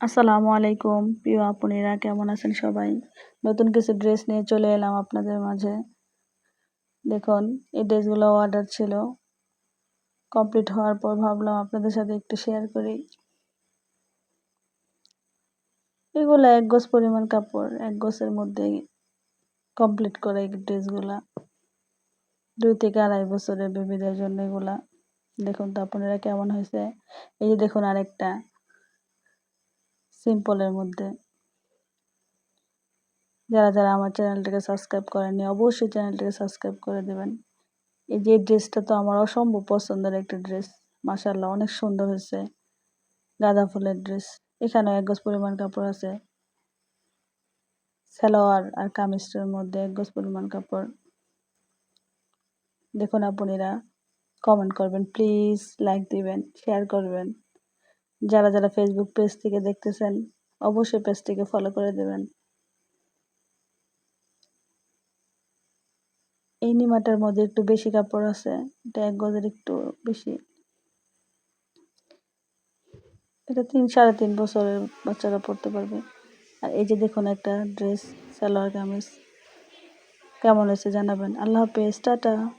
আসসালামু আলাইকুম। প্রিয় আপুনিরা, কেমন আছেন সবাই? নতুন কিছু ড্রেস নিয়ে চলে এলাম আপনাদের মাঝে। দেখুন, এই ড্রেসগুলো অর্ডার ছিল। কমপ্লিট হওয়ার পর ভাবলাম আপনাদের সাথে একটু শেয়ার করি। এগুলো এক গোছ পরিমাণ কাপড়, এক গোছের মধ্যে কমপ্লিট করে এই ড্রেসগুলা দুই থেকে আড়াই বছরের বেবিদের জন্য এগুলা। দেখুন তো, আপনারা কেমন হয়েছে? এই যে দেখুন আরেকটা। সিম্পলের মধ্যে। যারা যারা আমার চ্যানেলটাকে সাবস্ক্রাইব করেননি, অবশ্যই চ্যানেলটাকে সাবস্ক্রাইব করে দেবেন। এই যে ড্রেসটা তো আমার অসম্ভব পছন্দের একটা ড্রেস। মাসাল্লাহ অনেক সুন্দর হয়েছে। গাঁদা ফুলের ড্রেস। এখানেও এক গজ পরিমাণ কাপড় আছে। সালোয়ার আর কামিজটার মধ্যে এক গজ পরিমাণ কাপড়। দেখুন, আপনারা কমেন্ট করবেন, প্লিজ লাইক দিবেন, শেয়ার করবেন। যারা যারা ফেসবুক পেজ থেকে দেখতেছেন, অবশ্যই পেজটিকে ফলো করে দেবেন। এই নিমাটার মধ্যে একটু বেশি কাপড় আছে, এটা এক গজের একটু বেশি। এটা তিন, সাড়ে তিন বছরের বাচ্চারা পড়তে পারবে। আর এই যে দেখুন একটা ড্রেস সালোয়ার কামিজ। কেমন হয়েছে জানাবেন। আল্লাহ হাফেজ, টাটা।